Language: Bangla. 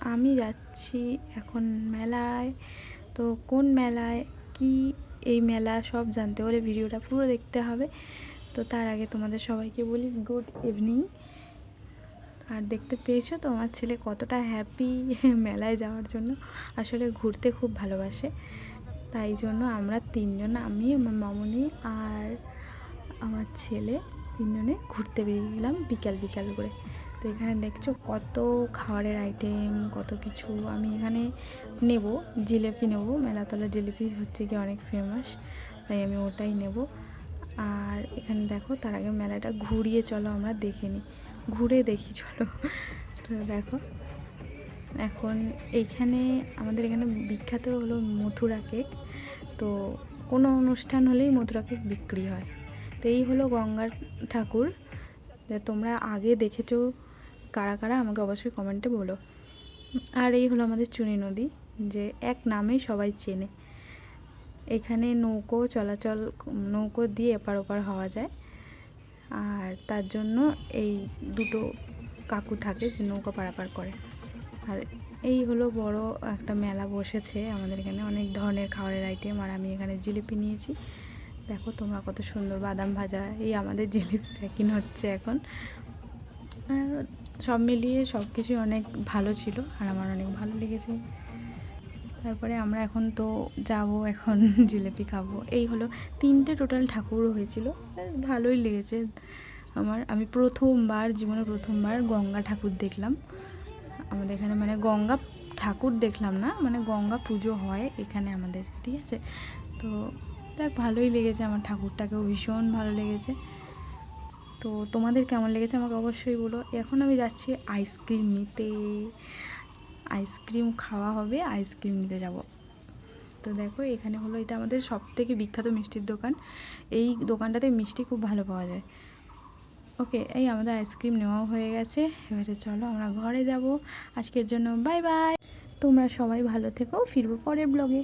আমি যাচ্ছি এখন মেলায়। তো কোন মেলায়, কি এই মেলা সব জানতে হলে ভিডিওটা পুরো দেখতে হবে। তো তার আগে তোমাদের সবাইকে বলি গুড ইভিনিং আর দেখতে পেয়েছ তো, আমার ছেলে কতটা হ্যাপি মেলায় যাওয়ার জন্য। আসলে ঘুরতে খুব ভালোবাসে। তাই জন্য আমরা তিনজন, আমি, আমার মামনি আর আমার ছেলে তিনজনে ঘুরতে বেরিয়ে গেলাম বিকাল বিকাল করে। তো এখানে দেখছ কত খাবারের আইটেম কত কিছু। আমি এখানে নেব, জিলেপি নেব। মেলাতলা জিলিপি হচ্ছে কি অনেক ফেমাস তাই আমি ওটাই নেব। আর এখানে দেখো, তার আগে মেলাটা ঘুরিয়ে চলো, আমরা দেখে নিই। ঘুরে দেখি, চলো। তো দেখো, এখন এইখানে আমাদের এখানে বিখ্যাত হলো মথুরা কেক তো কোনো অনুষ্ঠান হলেই মথুরা কেক বিক্রি হয়। তো এই হলো গঙ্গার ঠাকুর। তোমরা আগে দেখেছ কারা কারা আমাকে অবশ্যই কমেন্টে বলো। আর এই হলো আমাদের চুনি নদী, যে এক নামেই সবাই চেনে। এখানে নৌকো চলাচল, নৌকো দিয়ে এপার ওপার হওয়া যায়। আর তার জন্য এই দুটো কাকু থাকে যে নৌকা পারাপার করে। আর এই হলো বড় একটা মেলা বসেছে আমাদের এখানে, অনেক ধরনের খাবারের আইটেম আর আমি এখানে জিলিপি নিয়েছি। দেখো তোমরা কত সুন্দর বাদাম ভাজা, এই আমাদের জিলিপি প্যাকিং হচ্ছে এখন। আর সব মিলিয়ে সব কিছুই অনেক ভালো ছিল আর আমার অনেক ভালো লেগেছে। তারপরে আমরা এখন তো যাব এখন জিলিপি খাব। এই হলো তিনটে টোটাল ঠাকুর হয়েছিল। ভালোই লেগেছে। আমার, আমি প্রথমবার, জীবনে প্রথমবার গঙ্গা ঠাকুর দেখলাম। আমাদের এখানে মানে গঙ্গা ঠাকুর দেখলাম না মানে গঙ্গা পুজো হয় এখানে আমাদের, ঠিক আছে? তো দেখ, ভালোই লেগেছে আমার ঠাকুরটাকেও, ভীষণ ভালো লেগেছে। তো তোমাদের কেমন লেগেছে আমাকে অবশ্যই বলো। এখন আমি যাচ্ছি আইসক্রিম নিতে। আইসক্রিম খাওয়া হবে, আইসক্রিম নিতে যাব। তো দেখো, এখানে হলো এটা আমাদের সব থেকে বিখ্যাত মিষ্টির দোকান। এই দোকানটাতে মিষ্টি খুব ভালো পাওয়া যায়। ওকে, এই আমাদের আইসক্রিম নেওয়াও হয়ে গেছে। এবারে চলো আমরা ঘরে যাব। আজকের জন্য বাই বাই তোমরা সবাই ভালো থেকো। ফিরবো পরের ব্লগে